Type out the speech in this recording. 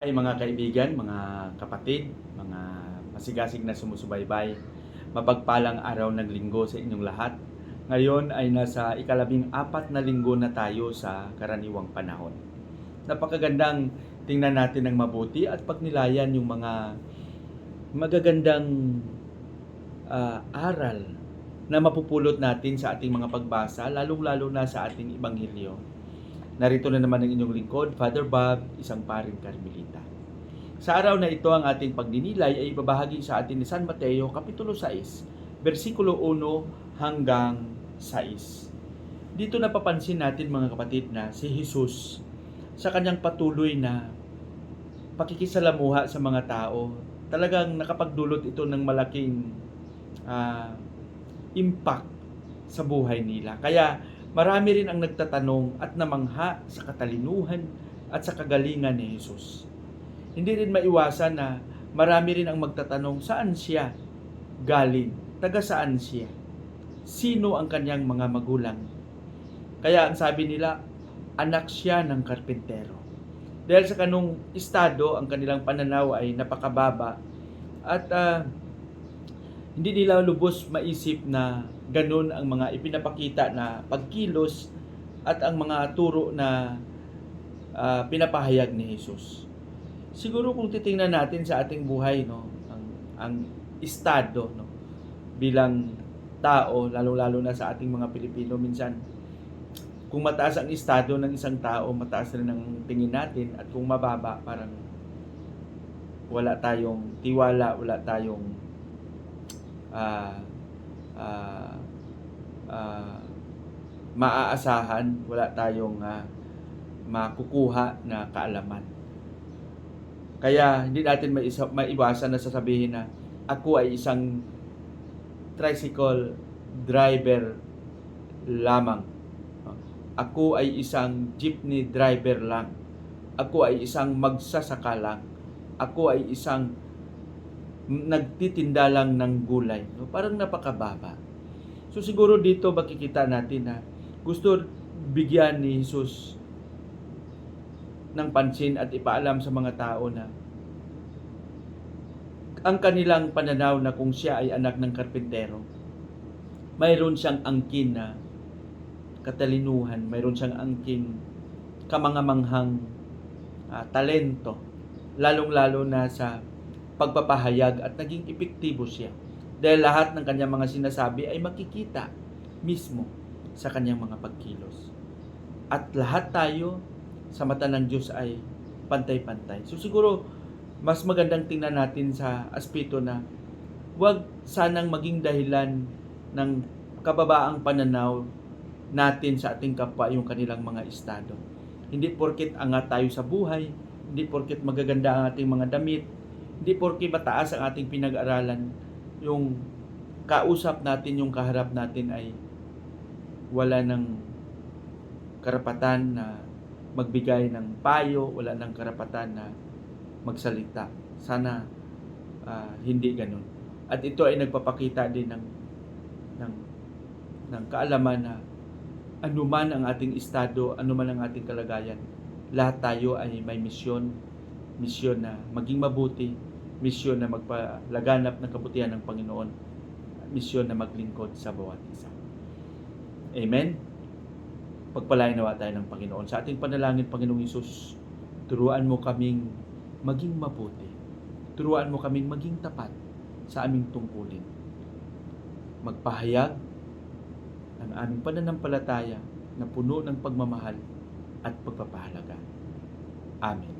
Ay mga kaibigan, mga kapatid, mga masigasig na sumusubaybay, mapagpalang araw ng linggo sa inyong lahat. Ngayon ay nasa ikalabing apat na linggo na tayo sa karaniwang panahon. Napakagandang tingnan natin ng mabuti at pagnilayan yung mga magagandang ah, aral na mapupulot natin sa ating mga pagbasa, lalong-lalo na sa ating Ibanghilyo. Narito na naman ang inyong lingkod, Father Bob, isang paring Carmelita. Sa araw na ito, ang ating pagdinilay ay ibabahagi sa atin ni San Mateo, Kapitulo 6, versikulo 1 hanggang 6. Dito napapansin natin mga kapatid na si Jesus sa kanyang patuloy na pakikisalamuha sa mga tao, talagang nakapagdulot ito ng malaking ah, impact sa buhay nila. Kaya marami rin ang nagtatanong at namangha sa katalinuhan at sa kagalingan ni Jesus. Hindi rin maiwasan na marami rin ang magtatanong saan siya galing, taga saan siya, sino ang kanyang mga magulang. Kaya ang sabi nila, anak siya ng karpentero. Dahil sa kanong estado, ang kanilang pananaw ay napakababa at ah, hindi nila lubos maisip na ganun ang mga ipinapakita na pagkilos at ang mga turo na ah, pinapahayag ni Jesus. Siguro kung titingnan natin sa ating buhay no, ang ang estado no bilang tao, lalo-lalo na sa ating mga Pilipino minsan kung mataas ang estado ng isang tao, mataas rin ang tingin natin at kung mababa, parang wala tayong tiwala, wala tayong ah ah ah, maaasahan, wala tayong ah, makukuha na kaalaman. Kaya hindi natin maisa, maiwasan na sasabihin na ako ay isang tricycle driver lamang. Ako ay isang jeepney driver lang. Ako ay isang magsasaka lang. Ako ay isang nagtitinda lang ng gulay. No? Parang napakababa. So siguro dito makikita natin na gusto bigyan ni Jesus ng pansin at ipaalam sa mga tao na ang kanilang pananaw na kung siya ay anak ng karpintero, mayroon siyang angkin na katalinuhan, mayroon siyang angkin kamangamanghang ah, talento, lalong-lalo na sa pagpapahayag at naging epektibo siya. Dahil lahat ng kanyang mga sinasabi ay makikita mismo sa kanyang mga pagkilos. At lahat tayo sa mata ng Diyos ay pantay-pantay. So siguro mas magandang tingnan natin sa aspeto na huwag sanang maging dahilan ng kababaang pananaw natin sa ating kapwa yung kanilang mga estado. Hindi porkit angat tayo sa buhay, hindi porkit magaganda ang ating mga damit, hindi porkit mataas ang ating pinag-aralan, yung kausap natin, yung kaharap natin ay wala ng karapatan na magbigay ng payo, wala ng karapatan na magsalita. Sana ah, hindi ganun. At ito ay nagpapakita din ng ng ng kaalaman na anuman ang ating estado, anuman ang ating kalagayan, lahat tayo ay may misyon, misyon na maging mabuti, misyon na magpalaganap ng kabutihan ng Panginoon, misyon na maglingkod sa bawat isa. Amen? Pagpalain nawa tayo ng Panginoon. Sa ating panalangin, Panginoong Isus, turuan mo kaming maging mabuti. Turuan mo kaming maging tapat sa aming tungkulin. Magpahayag ng aming pananampalataya na puno ng pagmamahal at pagpapahalaga. Amen.